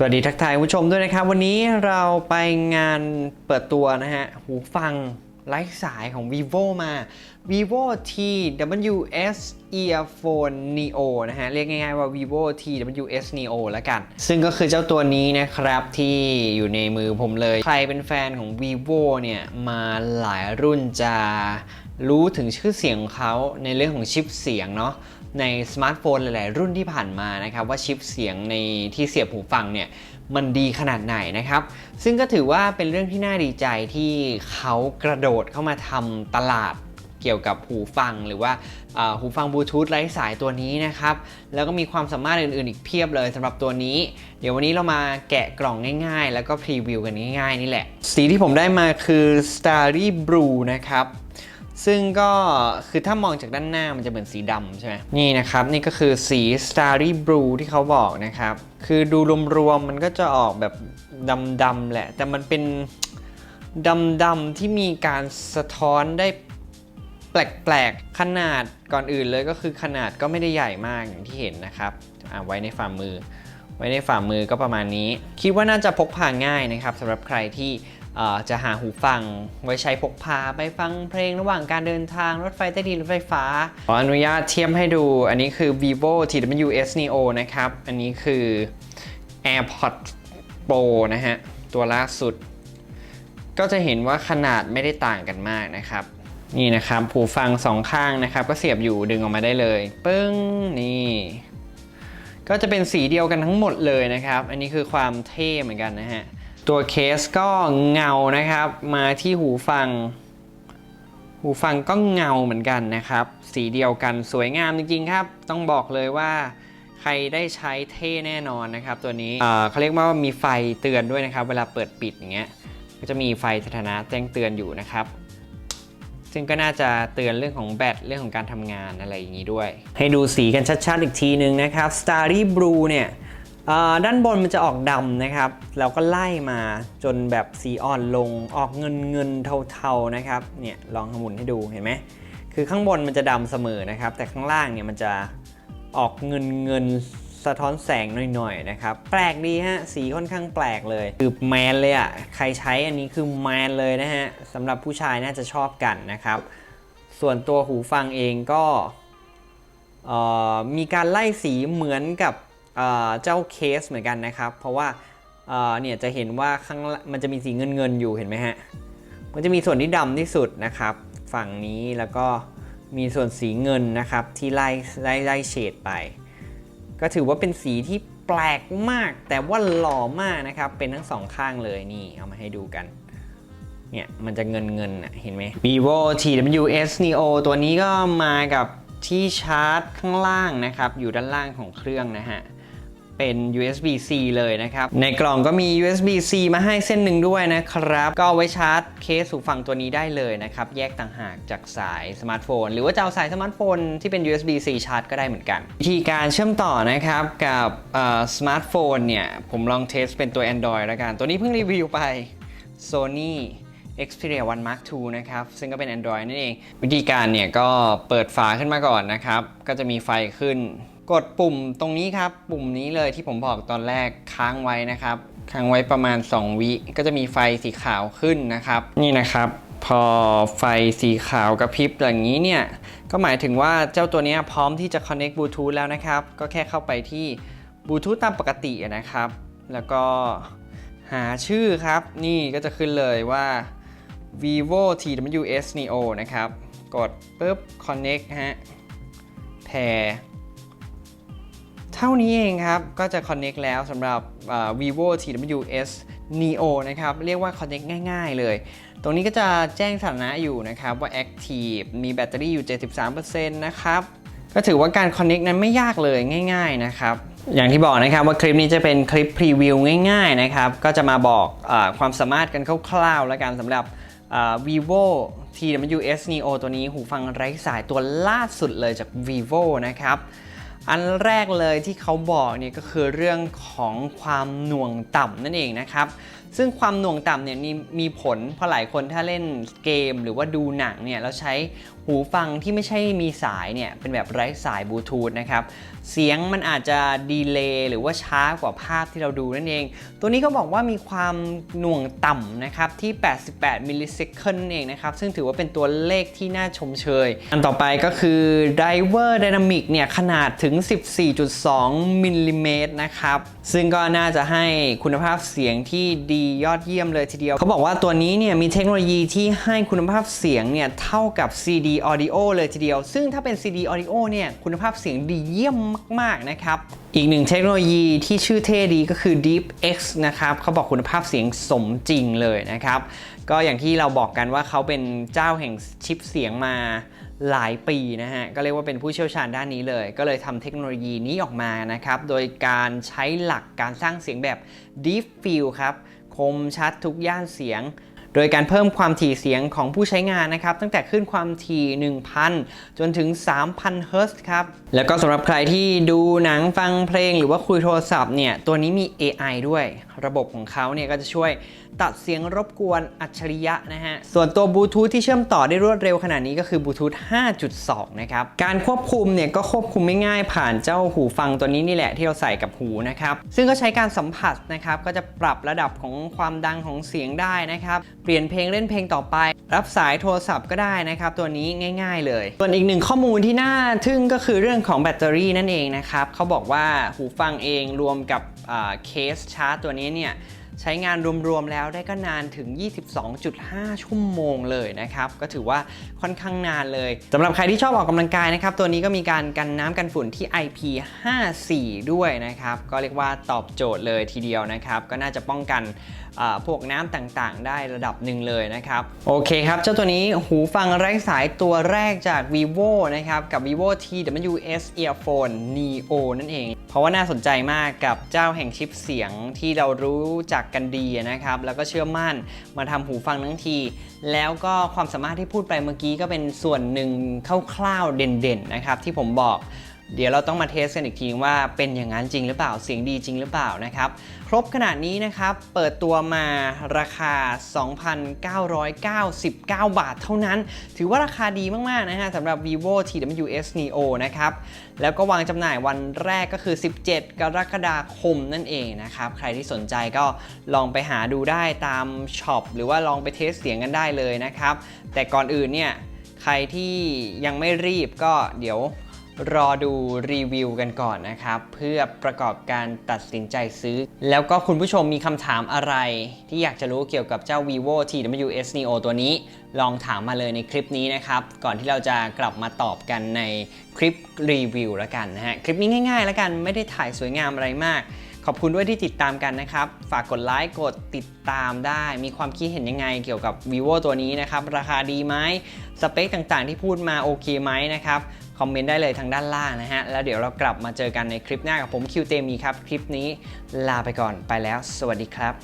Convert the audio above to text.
สวัสดีทักทายคุณผู้ชมด้วยนะครับ วันนี้เราไปงานเปิดตัวนะฮะ หูฟังไร้สายของ vivo มา vivo TWS Earphone Neo นะฮะ เรียกง่ายๆว่า vivo TWS Neo แล้วกัน ซึ่งก็คือเจ้าตัวนี้นะครับที่อยู่ในมือผมเลย ใครเป็นแฟนของ vivo เนี่ย มาหลายรุ่นจะรู้ถึงชื่อเสียงของเขาในเรื่องของชิปเสียงเนาะ ในสมาร์ทโฟนหลาย ๆ รุ่นที่ผ่านมานะครับว่าชิปเสียงในที่เสียบหูฟังเนี่ยมันดีขนาดไหนนะครับ ซึ่งก็ถือว่าเป็นเรื่องที่น่าดีใจที่เขากระโดดเข้ามาทำตลาดเกี่ยวกับหูฟังหรือว่าหูฟังบลูทูธไร้สายตัวนี้นะครับ แล้วก็มีความสามารถอื่น ๆ อีกเพียบเลยสำหรับตัวนี้ เดี๋ยววันนี้เรามาแกะกล่องง่าย ๆ แล้วก็พรีวิวกันง่าย ๆ นี่แหละ สีที่ผมได้มาคือ Starry Blue นะครับ ซึ่งก็คือถ้ามองจากด้านหน้ามันจะเหมือนสีดำใช่ไหมนี่นะครับ นี่ก็คือสี Starry Blue ที่เขาบอกนะครับ คือดูรวมๆมันก็จะออกแบบดำๆแหละ แต่มันเป็นดำๆที่มีการสะท้อนได้แปลกๆ ขนาดก่อนอื่นเลยก็คือขนาดก็ไม่ได้ใหญ่มากอย่างที่เห็นนะครับอะไว้ในฝ่ามือ ไว้ในฝ่ามือก็ประมาณนี้ คิดว่าน่าจะพกพาง่ายนะครับสำหรับใครที่ จะหาหูฟังไว้ใช้พกพาไปฟังเพลงระหว่างการเดินทางรถไฟใต้ดินรถไฟฟ้า ขออนุญาตเทียบให้ดูอันนี้คือ vivo TWS Neo นะครับ อันนี้คือ AirPods Pro นะฮะ ตัวล่าสุด ก็จะเห็นว่าขนาดไม่ได้ต่างกันมากนะครับ นี่นะครับหูฟังสองข้างนะครับ ก็เสียบอยู่ดึงออกมาได้เลยปึ้งนี่ก็จะเป็นสีเดียวกันทั้งหมดเลยนะครับ อันนี้คือความเท่เหมือนกันนะฮะ ตัวเคสก็เงานะครับ มาที่หูฟัง หูฟังก็เงาเหมือนกันนะครับ สีเดียวกันสวยงามจริงๆครับ ต้องบอกเลยว่าใครได้ใช้เท่แน่นอนนะครับ ตัวนี้เขาเรียกว่ามีไฟเตือนด้วยนะครับ เวลาเปิดปิดอย่างเงี้ยก็จะมีไฟสถานะแจ้งเตือนอยู่นะครับ ซึ่งก็น่าจะเตือนเรื่องของแบตเรื่องของการทำงานอะไรอย่างนี้ด้วย ให้ดูสีกันชัดๆอีกทีนึงนะครับ Starry Blue เนี่ย ด้านบนมันจะออกดำนะครับ แล้วก็ไล่มาจนแบบสีอ่อนลงออกเงินเงินเทาๆนะครับเนี่ยลองหมุนให้ดูเห็นไหมคือข้างบนมันจะดำเสมอนะครับ แต่ข้างล่างเนี่ยมันจะออกเงินเงินสะท้อนแสงหน่อยๆนะครับ แปลกดีฮะ สีค่อนข้างแปลกเลย คือแมนเลยอะ่ะ ใครใช้อันนี้คือแมนเลยนะฮะสำหรับผู้ชายน่าจะชอบกันนะครับ ส่วนตัวหูฟังเองก็มีการไล่สีเหมือนกับ เจ้าเคสเหมือนกันนะครับ เพราะว่าเนี่ยจะเห็นว่าข้างมันจะมีสีเงินเงินอยู่เห็นไหมฮะ มันจะมีส่วนที่ดำที่สุดนะครับ ฝั่งนี้แล้วก็มีส่วนสีเงินนะครับที่ไล่ไล่ไล่เฉดไป ก็ถือว่าเป็นสีที่แปลกมาก แต่ว่าหล่อมากนะครับ เป็นทั้งสองข้างเลยนี่เอามาให้ดูกันเนี่ยมันจะเงินเงินอะเห็นไหม vivo TWS Neo ตัวนี้ก็มากับที่ชาร์จข้างล่างนะครับ อยู่ด้านล่างของเครื่องนะฮะ เป็น USB-C เลยนะครับ ในกล่องก็มี USB-C มาให้เส้นหนึ่งด้วยนะครับ ก็เอาไว้ชาร์จเคสหูฟังตัวนี้ได้เลยนะครับ แยกต่างหากจากสายสมาร์ทโฟน หรือว่าจะเอาสายสมาร์ทโฟนที่เป็น USB-C ชาร์จก็ได้เหมือนกัน วิธีการเชื่อมต่อนะครับกับสมาร์ทโฟนเนี่ย ผมลองเทสเป็นตัว Android แล้วกัน ตัวนี้เพิ่งรีวิวไป Sony Xperia 1 Mark II นะครับ ซึ่งก็เป็น Android นั่นเอง วิธีการเนี่ยก็เปิดฝาขึ้นมาก่อนนะครับ ก็จะมีไฟขึ้น กดปุ่มตรงนี้ครับ ปุ่มนี้เลยที่ผมบอกตอนแรกค้างไว้นะครับ ค้างไว้ประมาณ 2 วิก็จะมีไฟสีขาวขึ้นนะครับ นี่นะครับ พอไฟสีขาวกระพริบอย่างนี้เนี่ย ก็หมายถึงว่าเจ้าตัวนี้พร้อมที่จะ connect Bluetooth แล้วนะครับ ก็แค่เข้าไปที่ Bluetooth ตามปกตินะครับ แล้วก็หาชื่อครับ นี่ก็จะขึ้นเลยว่า vivo TWS Neo นะครับ กดปุ๊บ connect ฮะ pair เท่านี้เองครับ ก็จะ connect แล้วสำหรับ vivo TWS Neo นะครับ เรียกว่า connect ง่ายๆ เลย ตรงนี้ก็จะแจ้งสถานะอยู่นะครับ ว่า active มีแบตเตอรี่อยู่ 73%นะครับ ก็ถือว่าการ connect นั้นไม่ยากเลยง่าย ๆ นะครับอย่างที่บอกนะครับว่าคลิปนี้จะเป็นคลิปพรีวิวง่ายๆนะครับก็จะมาบอกอความสามารถกันคร่าวๆแล้วกันสำหรับ vivo TWS Neo ตัวนี้หูฟังไร้สายตัวล่าสุดเลยจาก vivo นะครับ อันแรกเลยที่เขาบอกเนี่ยก็คือเรื่องของความหน่วงต่ำนั่นเองนะครับซึ่งความหน่วงต่ำเนี่ยมีผลเพราะหลายคนถ้าเล่นเกมหรือว่าดูหนังเนี่ยแล้วใช้หูฟังที่ไม่ใช่มีสายเนี่ยเป็นแบบไร้สายบลูทูธนะครับเสียงมันอาจจะดีเลย์หรือว่าช้ากว่าภาพที่เราดูนั่นเอง ตัวนี้ก็บอกว่ามีความหน่วงต่ำนะครับที่ 88 มิลลิเซคันเองนะครับ ซึ่งถือว่าเป็นตัวเลขที่น่าชมเชย อันต่อไปก็คือ Driver Dynamic เนี่ยขนาดถึง 14.2 มิลลิเมตรนะครับ ซึ่งก็น่าจะให้คุณภาพเสียงที่ดียอดเยี่ยมเลยทีเดียว เขาบอกว่าตัวนี้เนี่ยมีเทคโนโลยีที่ให้คุณภาพเสียงเนี่ยเท่ากับ CD Audio เลยทีเดียว ซึ่งถ้าเป็น CD Audio เนี่ยคุณภาพเสียงดีเยี่ยมมากๆนะครับอีกหนึ่งเทคโนโลยีที่ชื่อเท่ดีก็คือ Deep X นะครับเขาบอกคุณภาพเสียงสมจริงเลยนะครับก็อย่างที่เราบอกกันว่าเขาเป็นเจ้าแห่งชิปเสียงมาหลายปีนะฮะ ก็เรียกว่าเป็นผู้เชี่ยวชาญด้านนี้เลย ก็เลยทำเทคโนโลยีนี้ออกมานะครับ โดยการใช้หลักการสร้างเสียงแบบ Deep Field ครับ คมชัดทุกย่านเสียง โดยการเพิ่มความถี่เสียงของผู้ใช้งานนะครับ ตั้งแต่ขึ้นความถี่ 1,000 จนถึง 3,000เฮิร์ตซ์ครับ แล้วก็สำหรับใครที่ดูหนังฟังเพลงหรือว่าคุยโทรศัพท์เนี่ย ตัวนี้มี AI ด้วย ระบบของเขาเนี่ยก็จะช่วยตัดเสียงรบกวนอัจฉริยะนะฮะ ส่วนตัวบลูทูธที่เชื่อมต่อได้รวดเร็วขนาดนี้ก็คือบลูทูธ 5.2 นะครับ การควบคุมเนี่ยก็ควบคุมไม่ง่ายผ่านเจ้าหูฟังตัวนี้นี่แหละที่เราใส่กับหูนะครับ ซึ่งก็ใช้การสัมผัสนะครับก็จะปรับระดับของความดังของเสียงได้นะครับปลี่ยนเพลงเล่นเพลงต่อไป รับสายโทรศัพท์ก็ได้นะครับ ตัวนี้ง่าย ๆ เลย ส่วนอีกหนึ่งข้อมูลที่น่าทึ่งก็คือเรื่องของแบตเตอรี่นั่นเองนะครับเขาบอกว่าหูฟังเองรวมกับเคสชาร์จตัวนี้เนี่ย ใช้งานรวมๆแล้วได้ก็นานถึง 22.5 ชั่วโมงเลยนะครับ ก็ถือว่าค่อนข้างนานเลย สำหรับใครที่ชอบออกกำลังกายนะครับ ตัวนี้ก็มีการกันน้ำกันฝุ่นที่ IP54 ด้วยนะครับ ก็เรียกว่าตอบโจทย์เลยทีเดียวนะครับ ก็น่าจะป้องกันพวกน้ำต่างๆ ได้ระดับหนึ่งเลยนะครับ โอเคครับ เจ้าตัวนี้หูฟังไร้สายตัวแรกจาก vivo นะครับ กับ vivo TWS Earphone Neo นั่นเองเพราะว่าน่าสนใจมากกับเจ้าแห่งชิปเสียงที่เรารู้จักกันดีนะครับ แล้วก็เชื่อมั่นมาทำหูฟังทั้งที แล้วก็ความสามารถที่พูดไปเมื่อกี้ก็เป็นส่วนหนึ่งคร่าวๆเด่นๆนะครับที่ผมบอก เดี๋ยวเราต้องมาเทสกันอีกทีว่าเป็นอย่างนั้นจริงหรือเปล่าเสียงดีจริงหรือเปล่านะครับครบขนาดนี้นะครับเปิดตัวมาราคา 2,999 บาทเท่านั้น ถือว่าราคาดีมากๆนะฮะสำหรับ vivo TWS Neo นะครับแล้วก็วางจำหน่ายวันแรกก็คือ 17 กรกฎาคมนั่นเองนะครับใครที่สนใจก็ลองไปหาดูได้ตามช็อปหรือว่าลองไปเทสเสียงกันได้เลยนะครับแต่ก่อนอื่นเนี่ยใครที่ยังไม่รีบก็เดี๋ยว รอดูรีวิวกันก่อนนะครับ เพื่อประกอบการตัดสินใจซื้อ แล้วก็คุณผู้ชมมีคำถามอะไร ที่อยากจะรู้เกี่ยวกับเจ้า vivo TWS Neo ตัวนี้ ลองถามมาเลยในคลิปนี้นะครับ ก่อนที่เราจะกลับมาตอบกันในคลิปรีวิวแล้วกันนะฮะ คลิปนี้ง่ายๆแล้วกันไม่ได้ถ่ายสวยงามอะไรมาก ขอบคุณด้วยที่ติดตามกันนะครับ ฝากกดไลค์กดติดตามได้ มีความคิดเห็นยังไงเกี่ยวกับ vivo ตัวนี้นะครับ ราคาดีไหมสเปคต่างๆ ที่พูดมาโอเคไหมนะครับ คอมเมนต์ได้เลยทางด้านล่างนะฮะ แล้วเดี๋ยวเรากลับมาเจอกันในคลิปหน้ากับผมคิวเตมีครับ คลิปนี้ลาไปก่อนไปแล้ว สวัสดีครับ